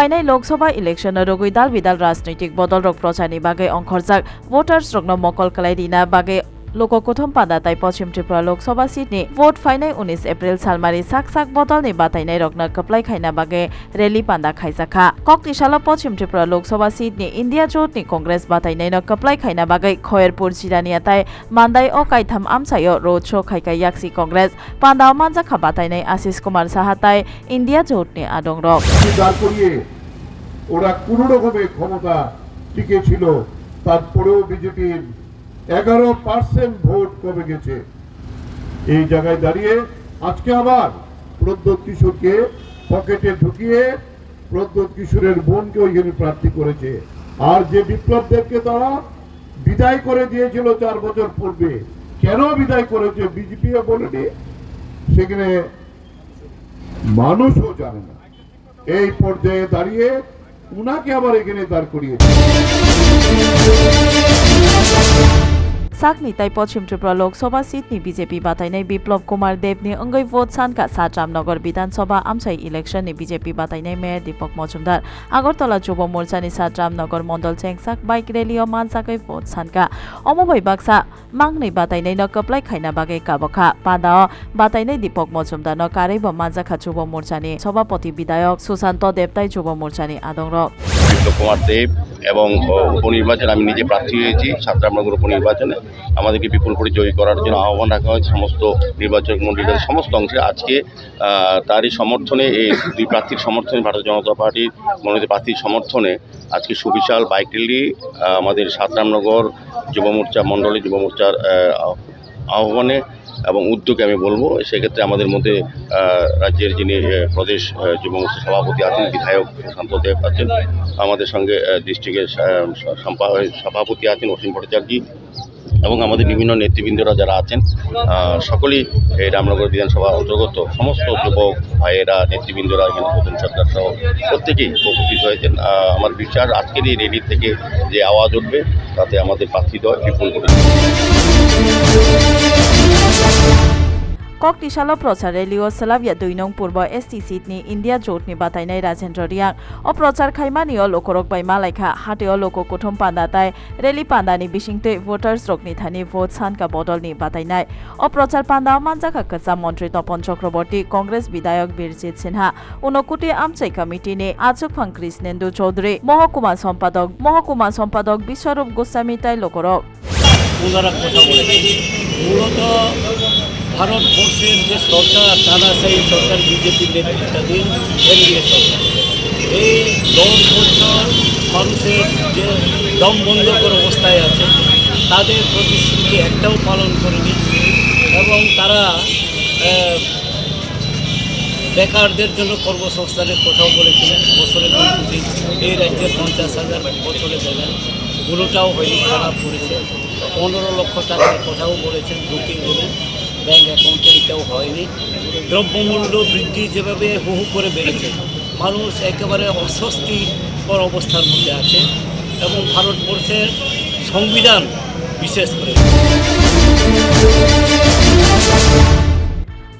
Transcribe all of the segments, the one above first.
Final Lok Sabha election রগুইদাল বিদাল রাজনৈতিক বদল রক প্রচারনি বাগে অংখরজাক ভোটার্স রগ্ন মকল কালাইদিনা বাগে কথম পাদা তাই পশ্চিম ত্রিপুরা লোকসভা সিটনি ভোট ফাইনাই উনিশ এপ্রিল সালমারি সাক সাক বদলনি বাতাইনাই রগ্ন কপ্লাই খাইনা বাগে রেলি পান্দা খাইজাখা ককনি সাল পশ্চিম ত্রিপুরা লোকসভা সিটনি ইন্ডিয়া জোটনি কংগ্রেস বাতাইনাই কপ্লাই খাইনা বাগে খয়েরপুর জিরানিয়া তাই মান্দাই ও কাইথাম আমসাইও রোড শো খাইকাই ইয়াকসি কংগ্রেস। পান্দাও মানজাখা বাতাইনাই আশিস কুমার সাহা তাই ইন্ডিয়া জোটনি আদং রক ওরা কোনো রকমের ক্ষমতা টিকে ছিল, তারপরেও বিজেপির এগারো পার্সেন্ট ভোট কমে গেছে? এই জায়গায় দাঁড়িয়ে আজকে আবার প্রদ্যোৎ কিশোরকে পকেটে ঢুকিয়ে প্রদ্যোৎ কিশোরের বোনকে ওইখানে প্রার্থী করেছে। আর যে বিপ্লবদেরকে তারা বিদায় করে দিয়েছিল চার বছর পূর্বে, কেন বিদায় করেছে বিজেপিও বলেনি, সেখানে মানুষও জানে না। এই পর্যায়ে দাঁড়িয়ে উনাকে আবার এখানে দাঁড় করিয়েছে। sakni tai pochim tripura lok sabha seat ni bjp batainai biplab kumar dev ni angoi vote san ka satram nagar vidhan sabha amchai election ni bjp batainai mayor dipak majumdar agartala jubo morcha ni satram nagar mondol chengsak bike rally o mansakai vote san ka অমভয় Baksa মাংনি বাতাইনাই ন কপলাই খাইনা বাগে কাবখা পাদা বাতাইনাই দীপক মজুমদার ন কারৈব মানজাখা যুব মোর্চানি সভাপতি বিধায়ক সুশান্ত দেবতাই যুব মোর্চানি আদং rock Kumar Deb এবং উপনির্বাচন আমি নিজে প্রার্থী হয়েছি সাতরামনগর উপনির্বাচনে। আমাদেরকে বিপুল জয়ী করার জন্য আহ্বান রাখা হয়েছে সমস্ত নির্বাচক মন্ডলীর সমস্ত অংশে। আজকে তারই সমর্থনে এই দুই প্রার্থীর সমর্থনে ভারতীয় জনতা পার্টির মনোনীত প্রার্থীর সমর্থনে আজকে সুবিশাল বাইক র্যালি আমাদের সাতরামনগর যুব মোর্চা মণ্ডলী যুব মোর্চার আহ্বানে এবং উদ্যোগে আমি বলব, সেক্ষেত্রে আমাদের মধ্যে রাজ্যের যিনি প্রদেশ যুব সভাপতি আছেন বিধায়ক প্রশান্ত দেব আছেন। আমাদের সঙ্গে ডিস্ট্রিক্টের সভাপতি আছেন অসীম ভট্টাচার্য। এবং আমাদের বিভিন্ন নেতৃবৃন্দরা যারা আছেন সকলেই এই রামনগর বিধানসভা অন্তর্গত, সমস্ত যুবক ভাইয়েরা, নেতৃবৃন্দরা, এখানে প্রথম সরকার সহ প্রত্যেকেই উপস্থিত হয়েছেন। আমার বিশ্বাস আজকের এই রেলি থেকে যে আওয়াজ উঠবে, তাতে আমাদের প্রার্থী প্রার্থীদ্বয় বিপুল করে ককটিশাল প্রচার রেলিও সালাভিয়া দুই নং পূর্ব এসটি সিটনি ইন্ডিয়া জোটনি বাতাইনাই রাজেন্দ্র রিয়াং ও প্রচার খাইমানিও লোকরক বাই মালাইখা হাটেও লোক কুটুম পান্দা তাই রেলি পান্দানি বিশিংতৈ ভোটার্স রকনি থানি ভোট সানকা বদলনি বাতাইনাই ও প্রচার পান্দা মানজাখা কাচা মন্ত্রী তপন চক্রবর্তী কংগ্রেস বিধায়ক বীরজিৎ সিনহা উনকুটি আমচাই কমিটিনি আচুকফাং কৃষ্ণেন্দু চৌধুরী মহকুমা সম্পাদক মহকুমা সম্পাদক বিশ্বরূপ গোস্বামী তাই লোকরক কথা বলেছেন ভারতবর্ষের যে সরকার তানাশাহী সরকার বিজেপি নেতৃত্বাধীন এনডিএ সরকার এই দশ বছর মানুষের যে দম বন্ধকর অবস্থায় আছে, তাদের প্রতিশ্রুতি একটাও পালন করেনি এবং তারা বেকারদের জন্য কর্মসংস্থানের কথাও বলেছিলেন। বছরে দুই এই রাজ্যে পঞ্চাশ হাজার বছরে দেবেন কোনোটাও হয়নি, খারাপ করেছে। পনেরো লক্ষ টাকার কথাও বলেছেন, বুকিং দেবেন। ব্যাঙ্ক অ্যাকাউন্টে এটাও হয়নি। দ্রব্যমূল্য বৃদ্ধি যেভাবে হু হু করে বেড়েছে, মানুষ একেবারে অস্বস্তিকর অবস্থার মধ্যে আছে এবং ভারতবর্ষের সংবিধান বিশেষ করে।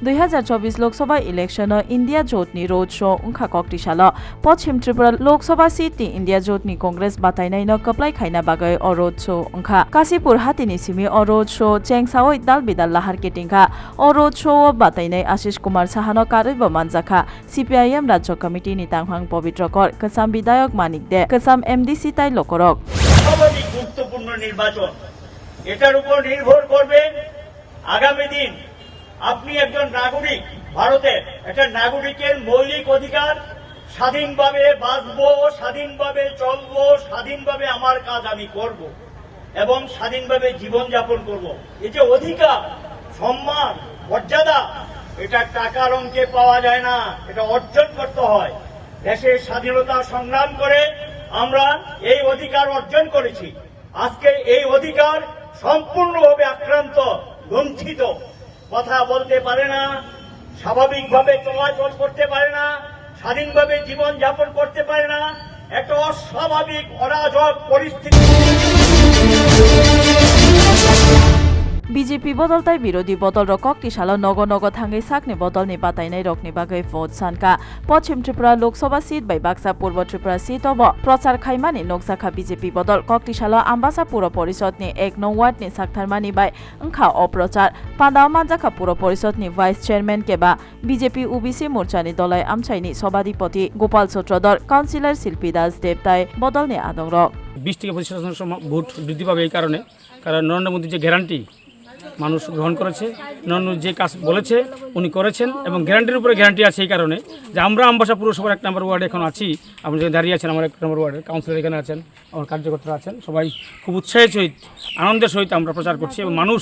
দুই হাজার চব্বিশ Lok Sabha election India জোটনি road show उनखा कक्टिशाल पश्चिम त्रिपुरा लोकसभा सीटनि इन्डिया जोटनि कंग्रेस बाताइनाइन कप्लाइ खाइना बागै अ रोड शो उनखा काशीपुर हातिनि सिमी अ रोड शो चेंगसाओ दाल बिदाल लाहार केटिंखा अ road show बाताइनाय Ashish Kumar साहानो कारुब मानजाखा CPIM রাজ্য কমিটি নিতাংহাং পবিত্র কর কসাম বিধায়ক মানিক দে কসাম এমডিসি তাই লোকরক সর্বাধিক গুরুত্বপূর্ণ নির্বাচন এটার উপর নির্ভর করবে আগামী দিন আপনি একজন নাগরিক, ভারতের একটা নাগরিকের মৌলিক অধিকার, স্বাধীনভাবে বাঁচবো, স্বাধীনভাবে চলবো, স্বাধীনভাবে আমার কাজ আমি করব এবং স্বাধীনভাবে জীবন যাপন করব। এই যে অধিকার, সম্মান, মর্যাদা, এটা টাকার অঙ্কে পাওয়া যায় না, এটা অর্জন করতে হয়। দেশের স্বাধীনতা সংগ্রাম করে আমরা এই অধিকার অর্জন করেছি। আজকে এই অধিকার সম্পূর্ণভাবে আক্রান্ত লুণ্ঠিত কথা বলতে পারে না, স্বাভাবিকভাবে চলাচল করতে পারে না, স্বাধীনভাবে জীবন যাপন করতে পারে না, একটা অস্বাভাবিক অরাজক পরিস্থিতি। বিজেপি বদলতাই বিরোধী বদল र कक्तिशाल नग नग थाङै साक्ने बदलनि बाताइनाय रक्ने बागै भोट सानका पश्चिम त्रिपुरा लोकसभा सीट बै बाक्सा पूर्व त्रिपुरा सीट अब प्रचार खाइमानि नोक्साखा बिजेपि बदल कक्तिशाल आम्बासा पुर परिषदनि एक नौ वार्डनि साक्थारमानि बाय ओंखा अप्रचार पान्डाव मान्जाखा पुर परिषदनि vice chairman केबा BJP उबिसि मोर्चानि दलाय आमचाइनि सभाधिपति Gopal चोत्रधर counsellor শিল্পী দাস দেবতাই বদলনি আদং রক বিশ থেকে পঁচিশ শতাংশ সম- ভোট বৃদ্ধি পাবে এই কারণে কারণ নরেন্দ্র মোদীর যে গ্যারান্টি মানুষ গ্রহণ করেছে। অন্যান্য যে কাজ বলেছে, উনি করেছেন এবং গ্যারান্টির উপরে গ্যারান্টি আছে এই কারণে যে আমরা আমবাসা পুরসভার এক নম্বর ওয়ার্ডে এখন আছি। আপনি যেখানে দাঁড়িয়ে আছেন, আমার এক নম্বর ওয়ার্ডের কাউন্সিলর এখানে আছেন, আমার কার্যকর্তারা আছেন, সবাই খুব উৎসাহের সহিত, আনন্দের সহিত আমরা প্রচার করছি এবং মানুষ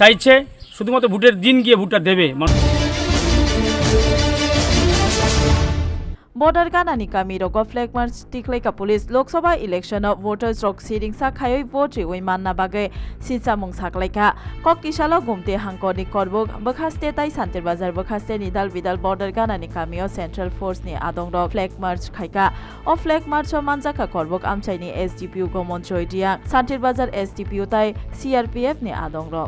চাইছে শুধুমাত্র ভোটের দিন গিয়ে ভোটটা দেবে। মানুষ border ganani kami rogo flag march tiklai ka police lok sabha election of voters rok siring sa khayoi vote oi manna bagai sinsa mung saklai ka kok kisalo gumte hangko ni korbok bakhaste tai santir bazar bakhaste ni dal bidal border ganani kami o central force ni adong ro flag march khaika o flag march manja ka korbok amchai ni sdpu go monchoi dia santir bazar sdpu tai crpf ni adong ro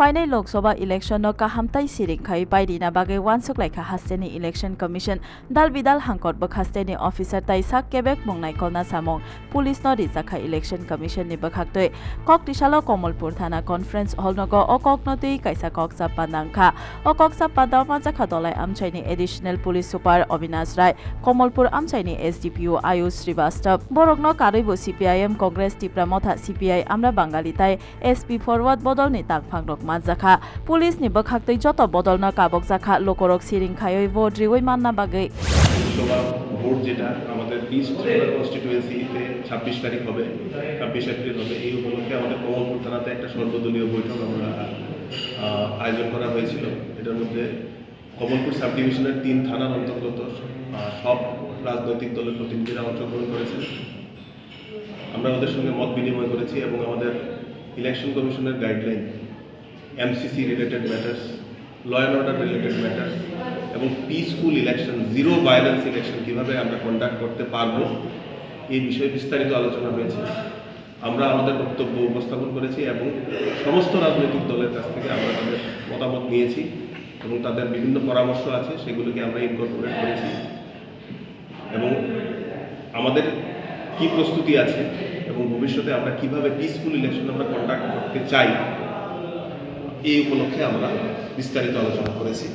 final Lok Sabha election কাহামতাই সিরিং খাই বাইরিনা বাগে ওয়ানসুক লাইখা হাস্তেনি election commission দাল বিদাল হাংকট বখাস্তেনি officer তাই সাক Quebec মংনাই কলনা সামং police ন রিজাখা election commission ni বখাকতই কক টিশাল কমলপুর থানা কনফারেন্স হল নগ ও কক নতই কাইসা কক সাপ্পা নাংখা ও কক সাপ্পা দাও মাজাখা দলাই আমচাইনি additional police super Abinash Roy Kamalpur আমচাইনি SDPO Ayush Srivastava বরগ্ন কারৈব সিপিআইএম কংগ্রেস টিপ্রা মথা সিপিআই আমরা বাঙালি তাই এসপি ফরওয়ার্ড বদলনি তাংফাং রক মাজাখা পুলিশ ni যত বদল না কাবক জাখা। লোকরক সিরিং খায়ই ভোট রিওই মান্না বাগৈ। লোকসভা ভোট যেটা, আমাদের ইস্ট ত্রিপুরা কনস্টিটিউয়েন্সিতে ছাব্বিশ তারিখ হবে, ছাব্বিশ এপ্রিল হবে। এই উপলক্ষে আমাদের কমলপুর থানাতে একটা সর্বদলীয় বৈঠক আমরা আয়োজন করা হয়েছিল। এটার মধ্যে কমলপুর সাব ডিভিশনের তিন থানার অন্তর্গত সব রাজনৈতিক দলের প্রতিনিধিরা অংশগ্রহণ করেছেন। আমরা ওদের সঙ্গে মত বিনিময় করেছি এবং আমাদের ইলেকশন কমিশনের guideline MCC related matters law and order related matters এবং peaceful election zero violence election কীভাবে আমরা কন্ডাক্ট করতে পারব, এই বিষয়ে বিস্তারিত আলোচনা হয়েছে। আমরা আমাদের বক্তব্য উপস্থাপন করেছি এবং সমস্ত রাজনৈতিক দলের কাছ থেকে আমরা তাদের মতামত নিয়েছি এবং তাদের বিভিন্ন পরামর্শ আছে, সেগুলোকে আমরা ইনকর্পোরেট করেছি। এবং আমাদের কি প্রস্তুতি আছে এবং ভবিষ্যতে আমরা কীভাবে পিসফুল ইলেকশন আমরা কন্ডাক্ট করতে চাই এই উপলক্ষে আমরা বিস্তারিত আলোচনা করেছি।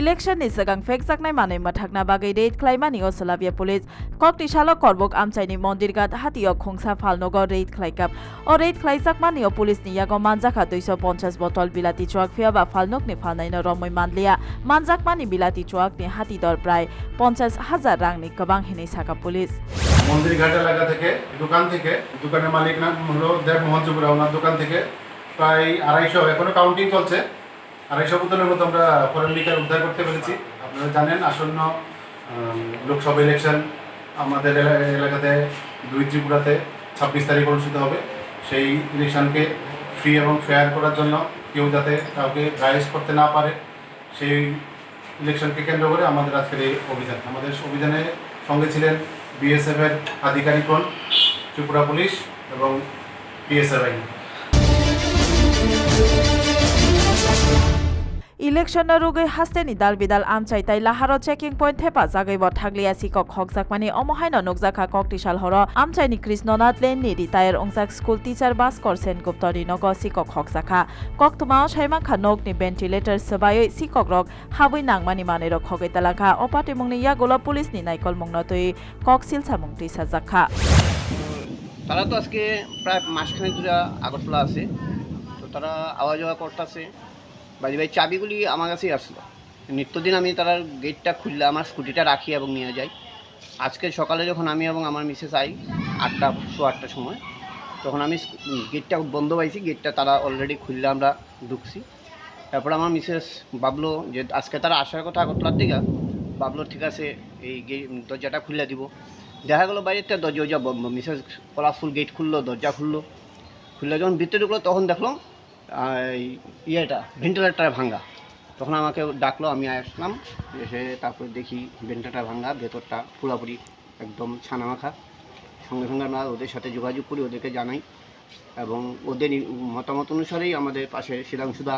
Election ni sigang fek saknai manai mathakna bagai raid khlaimani o salavia police kok tishalo korbok amchaini mondir gat hatio khongsa falnogo raid khlaikap o raid khlaisakmani o police ni yago manjakha 250 botol bilati chuak ফিয়া বা ফালনক নি ফালনাইন রমই মানলিয়া মানজাকমানি বিলাতি চুয়াক নি হাতি দর প্রায় পঞ্চাশ হাজার রাং নি কবাং হিনি সাকা পুলিশ মন্দির ঘাট এলাকা থেকে দোকান থেকে দোকানের মালিক নাম হলো দেব মোহন চুপুরা ওনার দোকান থেকে প্রায় আড়াইশো বোতলের মতো আমরা ফরেন লিকার উদ্ধার করতে পেরেছি। আপনারা জানেন, আসন্ন লোকসভা ইলেকশন আমাদের এলাকাতে দুই ত্রিপুরাতে ছাব্বিশ তারিখ অনুষ্ঠিত হবে। সেই ইলেকশনকে ফ্রি এবং ফেয়ার করার জন্য কেউ যাতে কাউকে রাইজ করতে না পারে, সেই ইলেকশনকে কেন্দ্র করে আমাদের আজকের এই অভিযান। আমাদের অভিযানে সঙ্গে ছিলেন বিএসএফ এর আধিকারিকগণ ত্রিপুরা পুলিশ এবং পিএসএফ বাহিনী ইলেকশন রুগৈ হাস্তেনি দাল বিদাল আমচাই তাই লাহার চেকিং পয়েন্ট থেপা জাগৈব থাকলিয়া সিকক হকজাকমানি অমহাইন নকজাখা ককটিশাল হর। আমচাইনি কৃষ্ণনাথ লেননি রিটায়ার অংজাক স্কুল টিচার ভাস্কর সেন গুপ্তনি নগ সিকক হকজাখা ককতুমাও সাইমাখা নকনি ভেন্টিলেটর সবাই সিকক রক হাবুই নাংমানি মানে রক হগৈ তালাখা অপাটি মুংনি ইয়াগোলা পুলিশনি নাইকল মুংনতই কক সিলসা মুংটি সাজাখা তারা তো আজকে প্রায় মাসখানেক ধরে আগরতলা আছে। তো তারা আওয়া যাওয়া করতেছে। বাড়ি বাড়ি চাবিগুলি আমার কাছেই আসলো। নিত্যদিন আমি তার গেটটা খুললে, আমার স্কুটিটা রাখি এবং নিয়ে যাই। আজকে সকালে যখন আমি এবং আমার মিসেস আই, আটটা শো আটটার সময়, তখন আমি গেটটা বন্ধ পাইছি। গেটটা তারা অলরেডি খুললে আমরা ঢুকছি। তারপর আমার মিসেস ভাবলো যে আজকে তারা আসার কথা আগরতলার দিকে ভাবলো ঠিক আছে, এই দরজাটা খুলে দিব। দেখা গেলো বাইরের দরজা বন্ধ মিসেস কলাফুল গেট খুললো, দরজা খুললো। খুললে যখন ভিতরে ঢুকলো, তখন দেখলাম ইয়েটা ভেন্টিলেটার ভাঙ্গা। তখন আমাকে ডাকলো, আমি আসলাম, এসে তারপর দেখি ভেন্টিলেটার ভাঙ্গা, ভেতরটা পুরোপুরি একদম ছানা মাখা সঙ্গে সঙ্গে আমরা ওদের সাথে যোগাযোগ করি, ওদেরকে জানাই। এবং ওদের মতামত অনুসারেই আমাদের পাশে শিলাংশুদা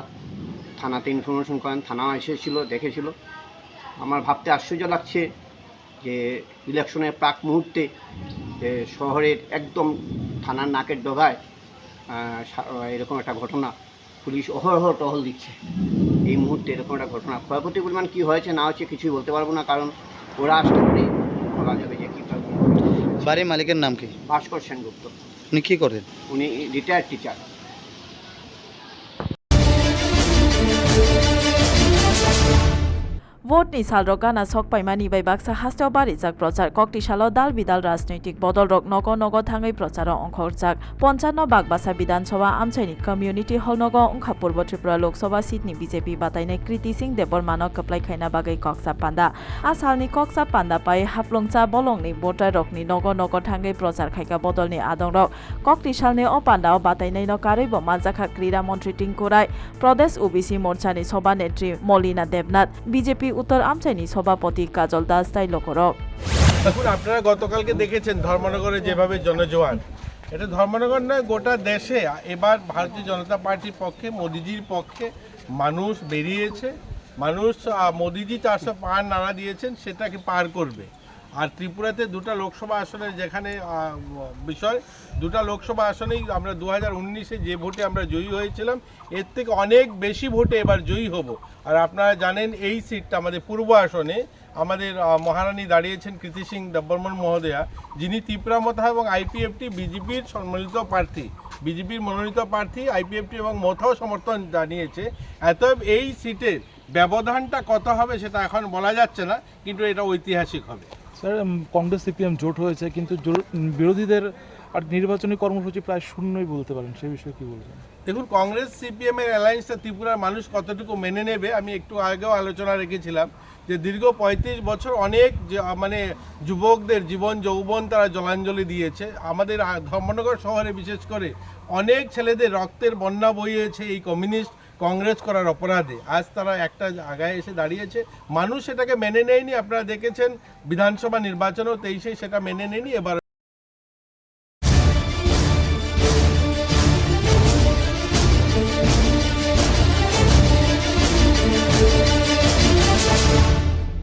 থানাতে ইনফরমেশন করেন থানা এসেছিল, দেখেছিল। আমার ভাবতে আশ্চর্য লাগছে যে ইলেকশনের প্রাক মুহূর্তে শহরের একদম থানার নাকের ডগায় এরকম একটা ঘটনা। পুলিশ অহরহ টহল দিচ্ছে। এই মুহূর্তে এরকম একটা ঘটনা। ক্ষয়ক্ষতির পরিমাণ কী হয়েছে না হচ্ছে কিছুই বলতে পারব না কারণ ওরা আসতে পারে। বলা যাবে যে কী বাড়ির মালিকের নাম কি? ভাস্কর সেনগুপ্ত। উনি কী করেন? উনি রিটায়ার্ড টিচার ভোটনি সালরক গানা সক পাইমানি বাই বাকসা হাস্তেও বাড়িজাক প্রচার ককটিশালো দাল বিদাল রাজনৈতিক বদল রক নগ নগ থাঙ্গৈ প্রচার অংখরজাক পঞ্চান্ন বাগবাসা বিধানসভা আমছাইনি কমিউনিটি হল নগ অংখা পূর্ব ত্রিপুরা লোকসভা সিটনি বিজেপি বাতাইনাই কৃতি সিং দেববর্মানক কপ্লাই খাইনা বাগৈ কক্সা পান্ডা আসালনি কক্সা পান্ডা পাই হাফলংচা বলংনি ভোটার রকনি নগ নগ থাঙ্গৈ প্রচার খাইকা বদলনি আদং রক ককটিশালনি অ পান্ডাও বাতাইনাই নকারৈব মানজাখা ক্রীড়া মন্ত্রী টিঙ্কুরাই প্রদেশ ওবিসি মোর্চানি সভা নেত্রী মলিনা দেবনাথ বিজেপি উত্তর আমচাইনি সভাপতি কাজল দাস তাই লোকরক দেখুন, আপনারা গতকালকে দেখেছেন ধর্মনগরে যেভাবে জনজোয়ার। এটা ধর্মনগর নয়, গোটা দেশে। এবার ভারতীয় জনতা পার্টির পক্ষে, মোদিজির পক্ষে মানুষ বেরিয়েছে। মানুষ মোদিজি চারশো পার নাড়া দিয়েছেন, সেটাকে পার করবে। আর ত্রিপুরাতে দুটো লোকসভা আসনের যেখানে বিষয়, দুটো লোকসভা আসনেই আমরা দু হাজার যে ভোটে আমরা জয়ী হয়েছিলাম, এর থেকে অনেক বেশি ভোটে এবার জয়ী হব। আর আপনারা জানেন এই সিটটা আমাদের পূর্ব আসনে, আমাদের মহারানী দাঁড়িয়েছেন কৃতি সিং দেববর্মন মহোদয়া, যিনি ত্রিপুরা মথা এবং আইপিএফটি বিজেপির সম্মিলিত প্রার্থী। বিজেপির মনোনীত প্রার্থী আইপিএফটি এবং মথাও সমর্থন জানিয়েছে। এতএব এই সিটের ব্যবধানটা কত হবে সেটা এখন বলা যাচ্ছে না, কিন্তু এটা ঐতিহাসিক হবে। স্যার কংগ্রেস, সিপিএম জোট হয়েছে, কিন্তু বিরোধীদের আর নির্বাচনী কর্মসূচি প্রায় শূন্যই বলতে পারেন, সে বিষয়ে কি বলবেন? দেখুন, কংগ্রেস, সিপিএম এর অ্যালায়েন্সটা ত্রিপুরার মানুষ কতটুকু মেনে নেবে, আমি একটু আগেও আলোচনা রেখেছিলাম যে দীর্ঘ পঁয়ত্রিশ বছর অনেক মানে যুবকদের জীবন, যৌবন তারা জলাঞ্জলি দিয়েছে। আমাদের ধর্মনগর শহরে বিশেষ করে অনেক ছেলেদের রক্তের বন্যা বইয়েছে এই কমিউনিস্ট কংগ্রেস করার অপরাধে। আজ তারা একটা জায়গায় এসে দাঁড়িয়েছে। মানুষ সেটাকে মেনে নেয়নি। আপনারা দেখেছেন, বিধানসভা নির্বাচনও তেইশে সেটা মেনে নেয়নি। এবার